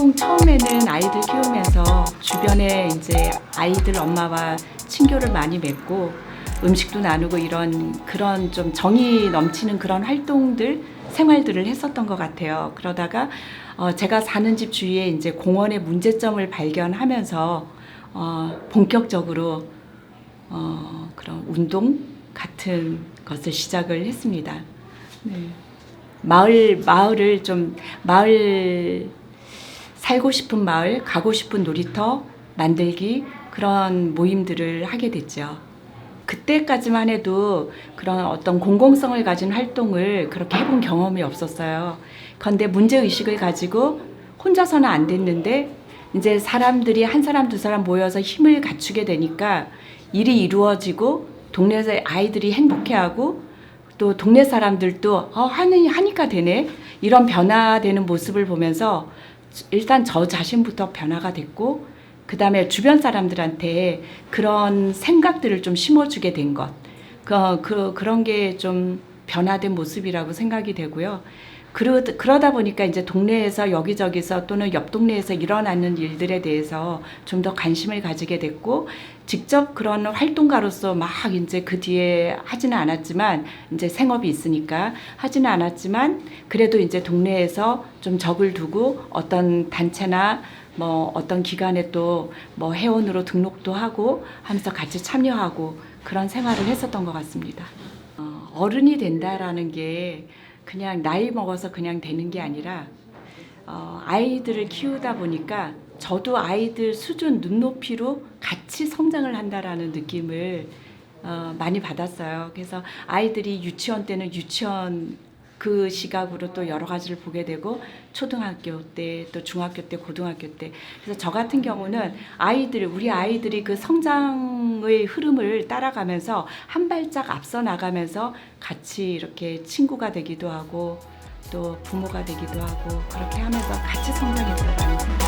처음에는 아이들 키우면서 주변에 이제 아이들 엄마와 친교를 많이 맺고 음식도 나누고 이런 그런 좀 정이 넘치는 그런 활동들 생활들을 했었던 것 같아요. 그러다가 어, 제가 사는 집 주위에 이제 공원의 문제점을 발견하면서 어, 본격적으로 어, 그런 운동 같은 것을 시작을 했습니다. 네. 마을 마을을 좀 마을 살고 싶은 마을, 가고 싶은 놀이터 만들기 그런 모임들을 하게 됐죠. 그때까지만 해도 그런 어떤 공공성을 가진 활동을 그렇게 해본 경험이 없었어요. 그런데 문제 의식을 가지고 혼자서는 안 됐는데 이제 사람들이 한 사람 두 사람 모여서 힘을 갖추게 되니까 일이 이루어지고 동네에서 아이들이 행복해하고 또 동네 사람들도 어 하니 하니까 되네 이런 변화되는 모습을 보면서 일단 저 자신부터 변화가 됐고 그 다음에 주변 사람들한테 그런 생각들을 좀 심어주게 된 것. 그, 그, 그런 게 좀 변화된 모습이라고 생각이 되고요. 그러, 그러다 보니까 이제 동네에서 여기저기서 또는 옆 동네에서 일어나는 일들에 대해서 좀 더 관심을 가지게 됐고, 직접 그런 활동가로서 막 이제 그 뒤에 하지는 않았지만, 이제 생업이 있으니까 하지는 않았지만, 그래도 이제 동네에서 좀 적을 두고 어떤 단체나 뭐 어떤 기관에 또 뭐 회원으로 등록도 하고 하면서 같이 참여하고 그런 생활을 했었던 것 같습니다. 어, 어른이 된다라는 게 그냥 나이 먹어서 그냥 되는 게 아니라 어, 아이들을 키우다 보니까 저도 아이들 수준 눈높이로 같이 성장을 한다라는 느낌을 어, 많이 받았어요. 그래서 아이들이 유치원 때는 유치원 그 시각으로 또 여러 가지를 보게 되고 초등학교 때 또 중학교 때 고등학교 때 그래서 저 같은 경우는 아이들 우리 아이들이 그 성장의 흐름을 따라가면서 한 발짝 앞서 나가면서 같이 이렇게 친구가 되기도 하고 또 부모가 되기도 하고 그렇게 하면서 같이 성장했다라는 생각.